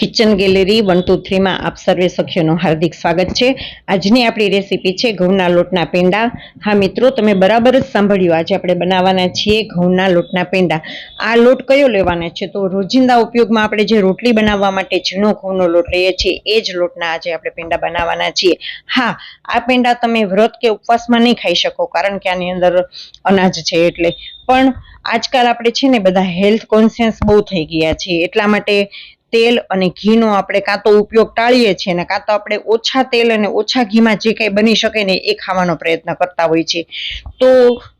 Kitchen gallery one, two, થ્રીમાં આપ સર્વે સખીઓનું હાર્દિક સ્વાગત છે. આજની આપણી રેસીપી છે ઘઉંના લોટના પેંડા. હા, મિત્રો, તમે બરાબર જ સાંભળ્યું. આજે આપણે બનાવવાના છીએ ઘઉંના લોટના પેંડા. આ લોટ કયો લેવાના છે? તો રોજિંદા ઉપયોગમાં આપણે જે રોટલી બનાવવા માટે ઝીણો ઘઉંનો લોટ લઈએ છીએ, એ જ લોટના આજે આપણે પેંડા બનાવવાના છીએ. હા, આ પેંડા તમે વ્રત કે ઉપવાસમાં નહીં ખાઈ શકો, કારણ કે આની અંદર અનાજ છે એટલે. પણ આજકાલ આપણે છે ને બધા હેલ્થ કોન્શિયસ બહુ થઈ ગયા છીએ. એટલા માટે તેલ અને ઘીનો આપણે કાં તો ઉપયોગ ટાળીએ છીએ ને કાં તો આપણે ઓછા તેલ અને ઓછા ઘીમાં જે કંઈ બની શકે ને એ ખાવાનો પ્રયત્ન કરતા હોય છે તો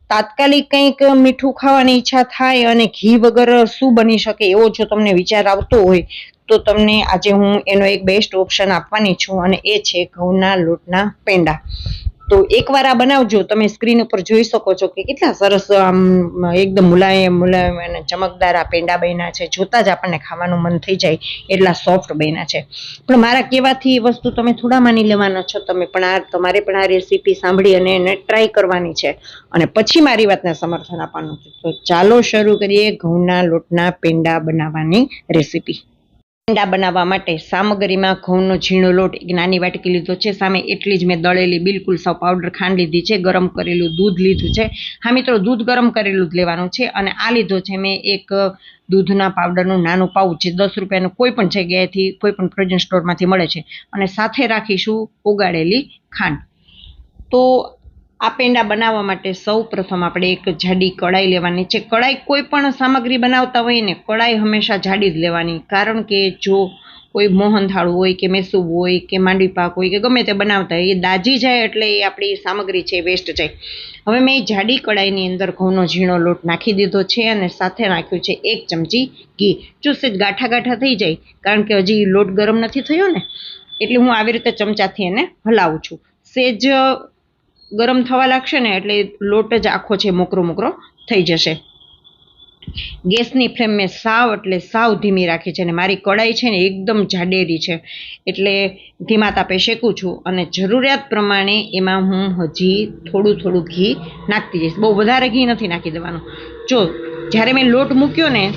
તાત્કાલિક કંઈક મીઠું ખાવાની ઈચ્છા થાય અને ઘી વગર શું બની શકે એવો જો તમને વિચાર આવતો હોય, તો તમને આજે હું એનો એક બેસ્ટ ઓપ્શન આપવાની છું અને એ છે ઘઉંના લોટના પેંડા. તો એકવાર આ બનાવજો, તમે સ્ક્રીન ઉપર જોઈ શકો છો કે કેટલા સરસ, આમ, એકદમ મુલાયમ મુલાયમ અને ચમકદાર આ પેંડા બન્યા છે. જોતા જ આપણને ખાવાનું મન થઈ જાય એટલા સોફ્ટ બન્યા છે. પણ મારા કહેવાથી એ વસ્તુ તમે થોડા માની લેવાના છો. તમે પણ આ, તમારે પણ આ રેસીપી સાંભળી અને એને ટ્રાય કરવાની છે. અને પછી મારી વાતને સમર્થન આપવાનું છે. તો ચાલો શરૂ કરીએ ઘઉંના લોટના પેંડા બનાવવાની રેસીપી પેંડા બનાવવા માટે સામગ્રીમાં ઘઉંનો ઝીણો લોટ, એક નાની વાટકી લીધો છે. સામે એટલી જ મેં દળેલી બિલકુલ સાવ પાવડર ખાંડ લીધી છે. ગરમ કરેલું દૂધ લીધું છે. હા મિત્રો, દૂધ ગરમ કરેલું જ લેવાનું છે અને આ લીધો છે મેં એક દૂધના પાવડરનું નાનું પાઉચ છે દસ રૂપિયાનું કોઈ પણ જગ્યાએથી, કોઈ પણ પ્રોજન સ્ટોરમાંથી મળે છે. અને સાથે રાખીશું ઓગાળેલી ખાંડ. તો આ પેંડા બનાવવા માટે સૌ પ્રથમ આપણે એક જાડી કડાઈ લેવાની છે. કડાઈ કોઈ પણ સામગ્રી બનાવતા હોય ને કડાઈ હંમેશા જાડી જ લેવાની. કારણ કે જો કોઈ મોહનથાળું હોય કે મેસૂબ હોય કે માંડવી પાક હોય કે ગમે તે બનાવતા હોય, એ દાજી જાય એટલે એ આપણી સામગ્રી છે વેસ્ટ જાય. હવે મેં જાડી કડાઈની અંદર ઘઉંનો ઝીણો લોટ નાખી દીધો છે અને સાથે નાખ્યું છે એક ચમચી ઘી. જો સેજ ગાંઠા ગાંઠા થઈ જાય, કારણ કે હજી લોટ ગરમ નથી થયો ને, એટલે હું આવી રીતે ચમચાથી એને હલાવું છું. સેજ ગરમ થવા લાગશે ને એટલે લોટ જ આખો છે મોકરો મોકરો થઈ જશે. ગેસની ફ્લેમ મેં સાવ એટલે સાવ ધીમી રાખી છે અને મારી કડાઈ છે ને એકદમ જાડેરી છે. એટલે ધીમા તાપે શેકું છું અને જરૂરિયાત પ્રમાણે એમાં હું હજી થોડું થોડું ઘી નાખતી જઈશ. બહુ વધારે ઘી નથી નાખી દેવાનું. જો, જ્યારે મેં લોટ મૂક્યો ને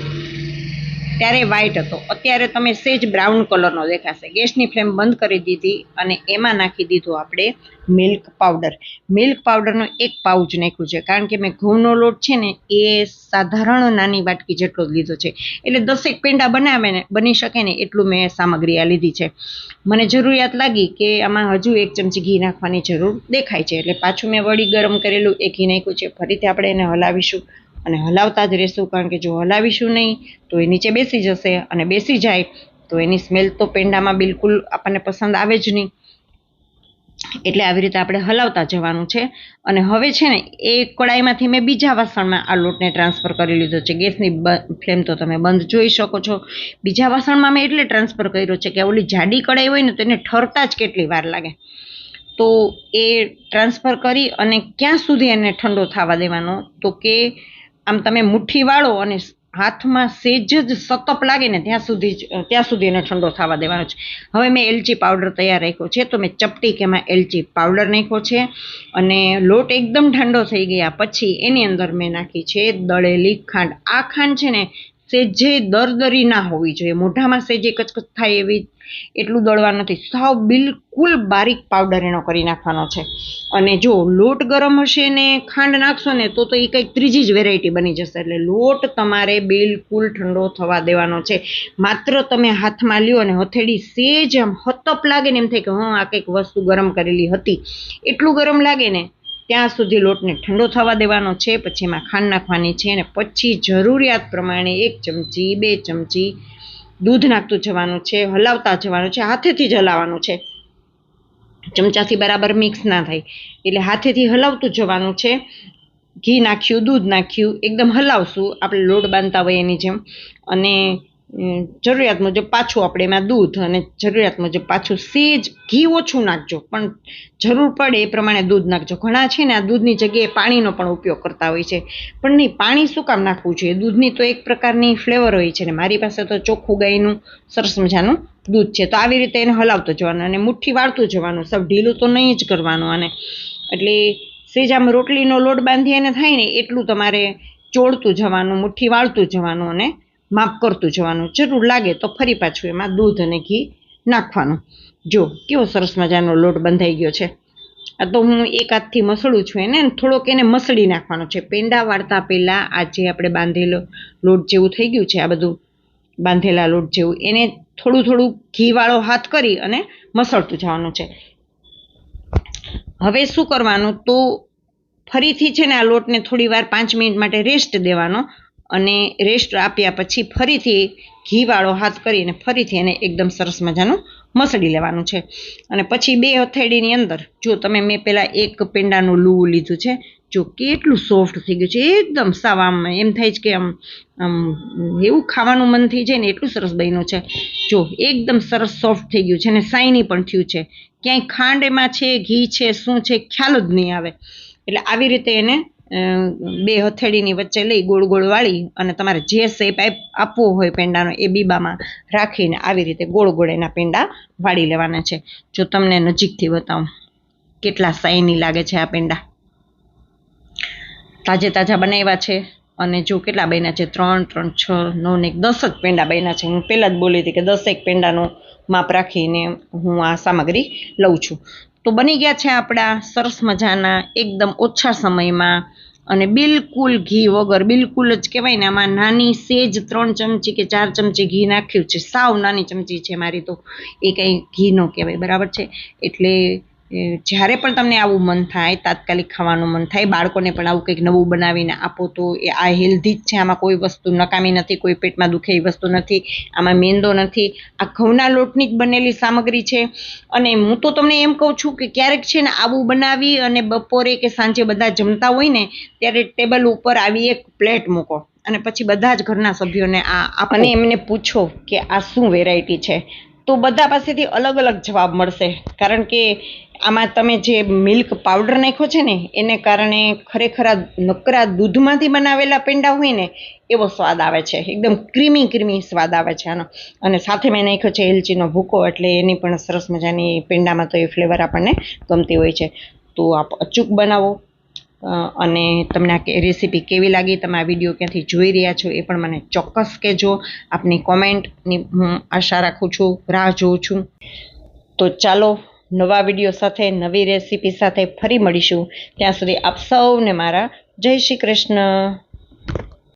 ત્યારે વ્હાઈટ હતો. અત્યારે તમે સેજ બ્રાઉન કલરનો દેખાશે. ગેસની ફ્લેમ બંધ કરી દીધી અને એમાં નાખી દીધું આપણે મિલ્ક પાવડર મિલ્ક પાવડરનો એક પાઉચ નાખ્યું છે. કારણ કે મેં ઘઉંનો લોટ છે ને, એ સાધારણ નાની વાટકી જેટલો જ લીધો છે. એટલે દસેક પેંડા બનાવે ને, બની શકે ને એટલું મેં સામગ્રી આ લીધી છે. મને જરૂરિયાત લાગી કે આમાં હજુ એક ચમચી ઘી નાખવાની જરૂર દેખાય છે. એટલે પાછું મેં વળી ગરમ કરેલું, એ ઘી નાખ્યું છે. ફરીથી આપણે એને હલાવીશું. અને હલાવતા જ રહેશું, કારણ કે જો હલાવીશું નહીં, તો એ નીચે બેસી જશે અને બેસી જાય, તો એની સ્મેલ તો પેંડામાં બિલકુલ આપણને પસંદ આવે જ નહીં. એટલે આવી રીતે આપણે હલાવતા જવાનું છે. અને હવે છે ને, એ કડાઈમાંથી મેં બીજા વાસણમાં આ લોટને ટ્રાન્સફર કરી લીધો છે. ગેસની ફ્લેમ તો તમે બંધ જોઈ શકો છો. બીજા વાસણમાં મેં એટલે ટ્રાન્સફર કર્યો છે કે ઓલી જાડી કડાઈ હોય ને, તો એને ઠરતા જ કેટલી વાર લાગે. તો એ ટ્રાન્સફર કરી અને ક્યાં સુધી એને ઠંડો થવા દેવાનો? તો કે આમ તમે મુઠ્ઠી વાળો અને હાથમાં સેજ જ સતપ લાગે ને ત્યાં સુધી જ ત્યાં સુધી એને ઠંડો થવા દેવાનો છે. હવે મેં એલચી પાવડર તૈયાર રાખ્યો છે, તો મેં ચપટી કે એમાં એલચી પાવડર નાખ્યો છે અને લોટ એકદમ ઠંડો થઈ ગયા. પછી એની અંદર મેં નાખી છે દળેલી ખાંડ. આ ખાંડ છે ને સેજે દરદરી ના હોવી જોઈએ. મોઢામાં સેજે કચકચ થાય એવી એટલું દળવા નથી. સાવ બિલકુલ બારીક પાવડર એનો કરી નાખવાનો છે. અને જો લોટ ગરમ હશે ને ખાંડ નાખશો ને તો તો એ કંઈક ત્રીજી જ વેરાયટી બની જશે. એટલે લોટ તમારે બિલકુલ ઠંડો થવા દેવાનો છે. માત્ર તમે હાથમાં લ્યો અને હથેળી સેજ આમ હતપ લાગે ને એમ થાય કે, હા, આ કંઈક વસ્તુ ગરમ કરેલી હતી. એટલું ગરમ લાગે ને ત્યાં સુધી લોટને ઠંડો થવા દેવાનો છે, પછી એમાં ખાંડ નાખવાની છે અને પછી જરૂરિયાત પ્રમાણે એક ચમચી, બે ચમચી દૂધ નાખતું જવાનું છે, હલાવતા જવાનું છે, હાથેથી જ હલાવવાનું છે. ચમચાથી બરાબર મિક્સ ના થાય, એટલે હાથેથી હલાવતું જવાનું છે. ઘી નાખ્યું, દૂધ નાખ્યું, એકદમ હલાવશું, આપણે લોટ બાંધતા હોય એની જેમ. અને જરૂરિયાત મુજબ પાછું આપણે એમાં દૂધ અને જરૂરિયાત મુજબ પાછું સેજ, ઘી ઓછું નાખજો. પણ જરૂર પડે એ પ્રમાણે દૂધ નાખજો. ઘણા છે ને આ દૂધની જગ્યાએ પાણીનો પણ ઉપયોગ કરતા હોય છે. પણ નહીં, પાણી શું કામ નાખવું જોઈએ? દૂધની તો એક પ્રકારની ફ્લેવર હોય છે ને. મારી પાસે તો ચોખ્ખું ગાયનું સરસ મજાનું દૂધ છે. તો આવી રીતે એને હલાવતો જવાનું અને મુઠ્ઠી વાળતું જવાનું. સૌ ઢીલું તો નહીં જ કરવાનું અને એટલે સેજ આમ રોટલીનો લોટ બાંધી એને થાય ને, એટલું તમારે ચોળતું જવાનું, મુઠ્ઠી વાળતું જવાનું અને માપ કરતું જવાનું. જરૂર લાગે તો ફરી પાછું એમાં દૂધ અને ઘી નાખવાનું. જો, કેવો સરસ મજાનો લોટ બંધાઈ ગયો છે. આ તો હું એક હાથથી મસળું છું એને થોડોક એને મસળી નાખવાનો છે. પેંડા વાળતા પહેલાં આ જે આપણે બાંધેલો લોટ જેવું થઈ ગયું છે, આ બધું બાંધેલા લોટ જેવું, એને થોડું થોડું ઘીવાળો હાથ કરી અને મસળતું જવાનું છે. હવે શું કરવાનું? તો ફરીથી છે ને આ લોટને થોડી વાર પાંચ મિનિટ માટે રેસ્ટ દેવાનો. અને રેસ્ટ આપ્યા પછી ફરીથી ઘીવાળો હાથ કરીને ફરીથી એને એકદમ સરસ મજાનું મસળી લેવાનું છે. અને પછી બે હથેળીની અંદર, જો તમે મેં પહેલાં એક પેંડાનું લૂવું લીધું છે, જો કેટલું સોફ્ટ થઈ ગયું છે, એકદમ સાવ આમ એમ થાય છે કે આમ આમ એવું ખાવાનું મન થઈ જાય ને એટલું સરસ બન્યું છે. જો એકદમ સરસ સોફ્ટ થઈ ગયું છે અને સાઈની પણ થયું છે. ક્યાંય ખાંડ એમાં છે, ઘી છે, શું છે ખ્યાલ જ નહીં આવે. એટલે આવી રીતે એને બે હથેળીની વચ્ચે લઈ ગોળ ગોળ વાળી અને તમારે જે શેપ આપવો હોય પેંડાનો એ બીબામાં રાખીને આવી રીતે ગોળ ગોળ એના પેંડા વાળી લેવાના છે. જો તમને નજીકથી બતાવું, કેટલા સાઈની લાગે છે આ પેંડા? તાજે તાજા બનાવ્યા છે અને જો કેટલા બન્યા છે? ત્રણ ત્રણ, છ, નવ ને દસ જ પેંડા બન્યા છે. હું પહેલાં જ બોલી હતી કે દસેક પેંડાનું માપ રાખીને હું આ સામગ્રી લઉં છું. તો બની ગયા છે આપણા સરસ મજાના, એકદમ ઓછા સમયમાં. અને બિલકુલ ઘી વગર, બિલકુલ જ કહેવાય ને, આમાં નાની સેજ ત્રણ ચમચી કે ચાર ચમચી ઘી નાખ્યું છે. સાવ નાની ચમચી છે મારી તો. એ કંઈ ઘી ન કહેવાય, બરાબર છે? એટલે જ્યારે પણ તમને આવું મન થાય, તાત્કાલિક ખાવાનું મન થાય, બાળકોને પણ આવું કંઈક નવું બનાવીને આપો તો એ આ હેલ્ધી જ છે. આમાં કોઈ વસ્તુ નકામી નથી, કોઈ પેટમાં દુખે એ વસ્તુ નથી, આમાં મેંદો નથી. આ ઘઉંના લોટની જ બનેલી સામગ્રી છે. અને હું તો તમને એમ કહું છું કે ક્યારેક છે ને આવું બનાવી અને બપોરે કે સાંજે બધા જમતા હોય ને, ત્યારે ટેબલ ઉપર આવી એક પ્લેટ મૂકો. અને પછી બધા જ ઘરના સભ્યોને આ. અને એમને પૂછો કે આ શું વેરાયટી છે? તો બધા પાસેથી અલગ અલગ જવાબ મળશે. કારણ કે આમાં તમે જે મિલ્ક પાવડર નાખ્યો છે ને, એને કારણે ખરેખર આ નકરા દૂધમાંથી બનાવેલા પેંડા હોય ને, એવો સ્વાદ આવે છે. એકદમ ક્રીમી ક્રીમી સ્વાદ આવે છે આનો. અને સાથે મેં નાખ્યો છે એલચીનો ભૂકો, એટલે એની પણ સરસ મજાની પેંડામાં તો એ ફ્લેવર આપણને ગમતી હોય છે. તો આપ અચૂક બનાવો. અને તમને આ રેસીપી કેવી લાગી, તમે આ વીડિયો ક્યાંથી જોઈ રહ્યા છો એ પણ મને ચોક્કસ કહેજો. આપની કોમેન્ટની હું આશા રાખું છું, રાહ જોઉં છું. તો ચાલો, નવા વીડિયો સાથે, નવી રેસીપી સાથે ફરી મળીશું. ત્યાં સુધી આપ સૌને મારા જય શ્રી કૃષ્ણ.